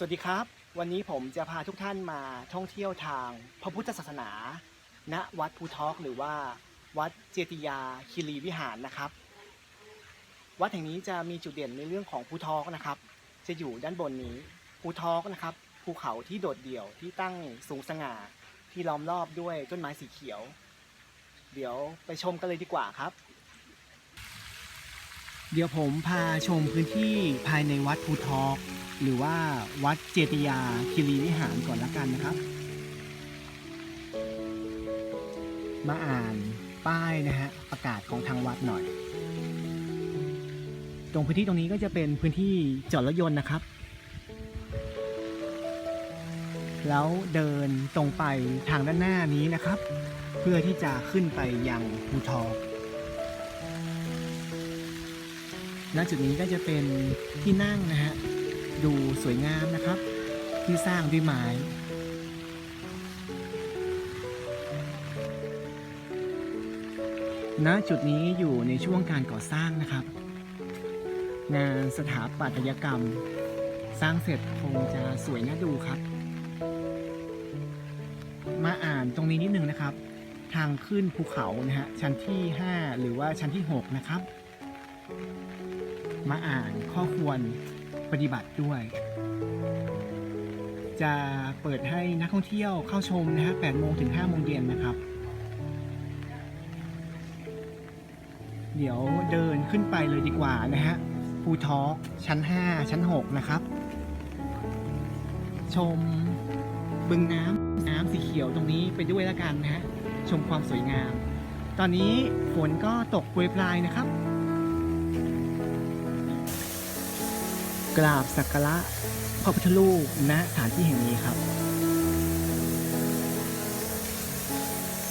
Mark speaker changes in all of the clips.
Speaker 1: สวัสดีครับ วันนี้ผมจะพาทุกท่านมาท่องเที่ยวทางพระพุทธศาสนา ณวัดภูทอกหรือว่า วัดเจติยาคีรีวิหารนะครับ วัดแห่งนี้จะมีจุดเด่นในเรื่องของภูทอกนะครับ จะอยู่ด้านบนนี้ภูทอกนะครับ ภูเขาที่โดดเดี่ยวที่ตั้งสูงสง่าที่ล้อมรอบด้วยต้นไม้สีเขียว เดี๋ยวไปชมกันเลยดีกว่าครับ เดี๋ยวผมพาชมพื้นที่ภายในวัดภูทอก หรือว่าวัดเจติยาคีรีวิหารก่อนละกันนะครับ มาอ่านป้ายนะฮะประกาศของทางวัดหน่อย ตรงพื้นที่ตรงนี้ก็จะเป็นพื้นที่จอดรถยนต์นะครับ แล้วเดินตรงไปทางด้านหน้านี้นะครับ เพื่อที่จะขึ้นไปยังภูทอกณจุดนี้ก็จะเป็นที่นั่งนะฮะ ดูสวยงามนะครับ ที่สร้างด้วยไม้ณจุดนี้อยู่ในช่วงการก่อสร้างนะครับ งานสถาปัตยกรรม สร้างเสร็จคงจะสวยน่าดูครับ มาอ่านตรงนี้นิดนึงนะครับ ทางขึ้นภูเขานะฮะชั้นที่ 5 หรือว่าชั้นที่ 6 นะครับ มาอ่านข้อควร ปฏิบัติด้วย จะเปิดให้นักท่องเที่ยวเข้าชมนะฮะ8โมงถึง5โมงเย็นนะครับ เดี๋ยวเดินขึ้นไปเลยดีกว่านะฮะภูทอกชั้น 5 ชั้น 6 นะครับ ชมบึงน้ำน้ำสีเขียวตรงนี้ไปด้วยแล้วกันนะฮะชมความสวยงาม ตอนนี้ฝนก็ตกโปรยปลายนะครับ กราบสักการะพระพุทธรูปณสถานที่แห่งนี้ครับ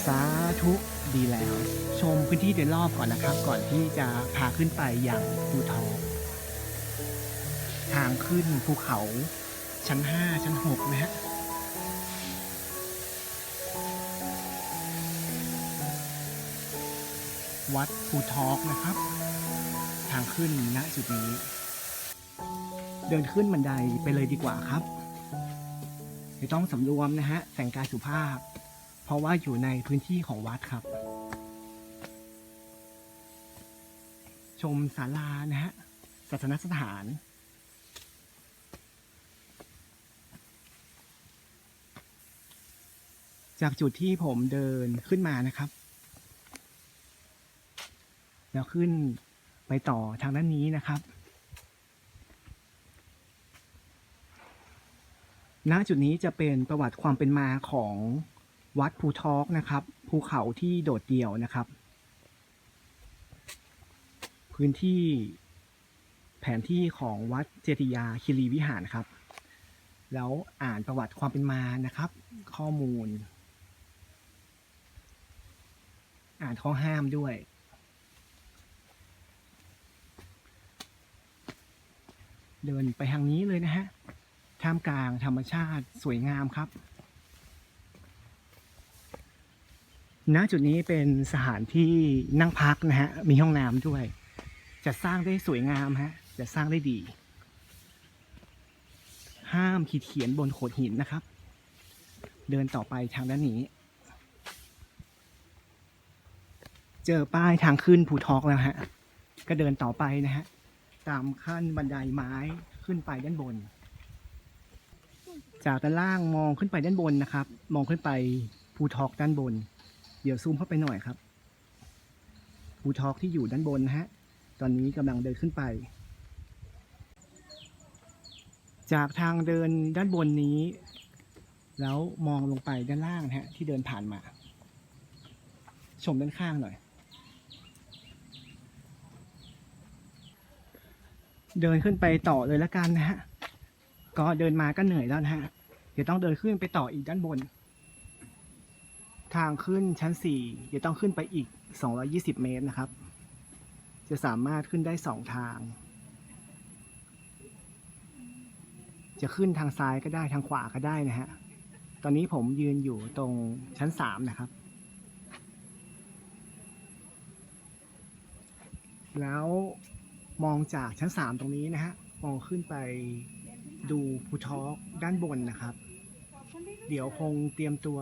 Speaker 1: สาธุดีแล้ว ชมพื้นที่โดยรอบก่อนนะครับ ก่อนที่จะพาขึ้นไปยังภูทอกทางขึ้นภูเขาชั้น 5 ชั้น 6 นะฮะวัดภูทอกนะครับ ทางขึ้นณจุดนี้ เดินขึ้นบันไดไปเลยดีกว่าครับไม่ต้องสำรวมนะฮะแต่งกายสุภาพ เพราะว่าอยู่ในพื้นที่ของวัดครับ ชมศาลานะฮะศาสนสถานจากจุดที่ผมเดินขึ้นมานะครับ แล้วขึ้นไปต่อทางด้านนี้นะครับ ณจุดนี้จะเป็นประวัติความเป็นมาของวัดภูทอกนะครับ ภูเขาที่โดดเดี่ยวนะครับ พื้นที่แผนที่ของวัดเจติยาคิรีวิหารครับ แล้วอ่านประวัติความเป็นมานะครับ ข้อมูล อ่านข้อห้ามด้วยเดินไปทางนี้เลยนะฮะ ท่ามกลางธรรมชาติสวยงามครับ ณ จุดนี้เป็นสถานที่นั่งพักนะฮะ มีห้องน้ำด้วย จะสร้างได้สวยงามฮะ จะสร้างได้ดี ห้ามขีดเขียนบนโขดหินนะครับ เดินต่อไปทางด้านนี้ เจอป้ายทางขึ้นภูทอกแล้วฮะ ก็เดินต่อไปนะฮะ ตามขั้นบันไดไม้ขึ้นไปด้านบน จากด้านล่างมองขึ้นไปด้านบนนะครับ มองขึ้นไปภูทอกด้านบน เดี๋ยวซูมเข้าไปหน่อยครับภูทอกที่อยู่ด้านบนนะฮะ ตอนนี้กำลังเดินขึ้นไป จากทางเดินด้านบนนี้ แล้วมองลงไปด้านล่างนะฮะที่เดินผ่านมา ชมด้านข้างหน่อย เดินขึ้นไปต่อเลยล้วกันนะฮะ ก็เดินมาก็เหนื่อยแล้วนะฮะ เดี๋ยวต้องเดินขึ้นไปต่ออีกด้านบน ทางขึ้นชั้นสี่เดี๋ยวต้องขึ้นไปอีก 220 เมตรนะครับ จะสามารถขึ้นได้สองทาง จะขึ้นทางซ้ายก็ได้ทางขวาก็ได้นะฮะ ตอนนี้ผมยืนอยู่ตรงชั้นสามนะครับ แล้วมองจากชั้นสามตรงนี้นะฮะ มองขึ้นไป ดูภูทอกด้านบนนะครับ เดี๋ยวคงเตรียมตัว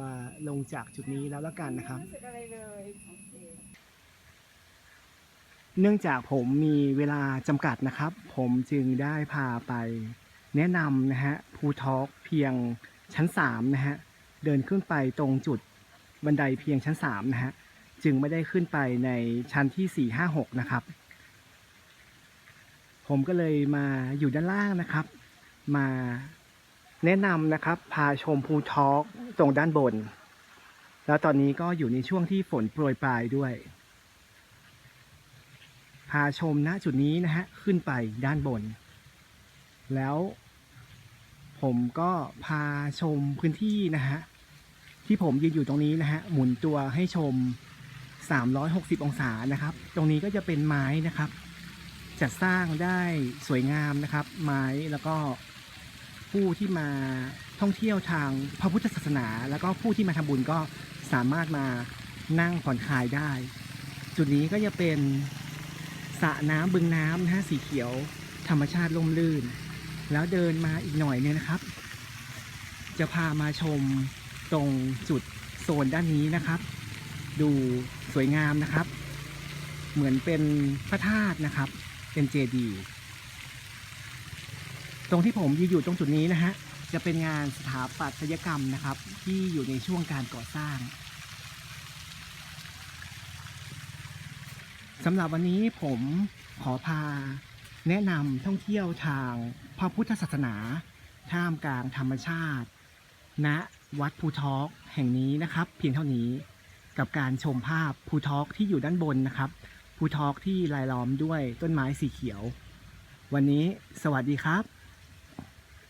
Speaker 1: ลงจากจุดนี้แล้วล้วกันนะครับ
Speaker 2: ไม่รู้สึกอะไรเลยโอเค
Speaker 1: เนื่องจากผมมีเวลาจำกัดนะครับ ผมจึงได้พาไปแนะนำนะฮะภูทอกเพียงชั้น3นะฮะเดินขึ้นไปตรงจุดบันไดเพียงชั้น3นะฮะจึงไม่ได้ขึ้นไปในชั้นที่ 4 5 6 นะครับ ผมก็เลยมาอยู่ด้านล่างนะครับ มาแนะนำนะครับพาชมภูทอกตรงด้านบน แล้วตอนนี้ก็อยู่ในช่วงที่ฝนโปรยปลายด้วย พาชมณจุดนี้นะฮะขึ้นไปด้านบน แล้วผมก็พาชมพื้นที่นะฮะที่ผมยืนอยู่ตรงนี้นะฮะหมุนตัวให้ชม 360 องศานะครับ ตรงนี้ก็จะเป็นไม้นะครับ จัดสร้างได้สวยงามนะครับ ไม้แล้วก็ ผู้ที่มาท่องเที่ยวทางพระพุทธศาสนา แล้วก็ผู้ที่มาทำบุญก็สามารถมานั่งผ่อนคลายได้ จุดนี้ก็จะเป็นสระน้ำบึงน้ำนะฮะสีเขียว ธรรมชาติร่มรื่น แล้วเดินมาอีกหน่อยเนี่ยนะครับ จะพามาชมตรงจุดโซนด้านนี้นะครับ ดูสวยงามนะครับ เหมือนเป็นพระธาตุนะครับ เป็นเจดีย์ ตรงที่ผมยืนอยู่ตรงจุดนี้นะฮะจะเป็นงานสถาปัตยกรรมนะครับ ที่อยู่ในช่วงการก่อสร้างสำหรับวันนี้ผมขอพาแนะนำท่องเที่ยวทางพระพุทธศาสนา ท่ามกลางธรรมชาติณวัดภูทอกแห่งนี้นะครับ เพียงเท่านี้กับการชมภาพภูทอกที่อยู่ด้านบนนะครับภูทอกที่รายล้อมด้วยต้นไม้สีเขียว วันนี้สวัสดีครับ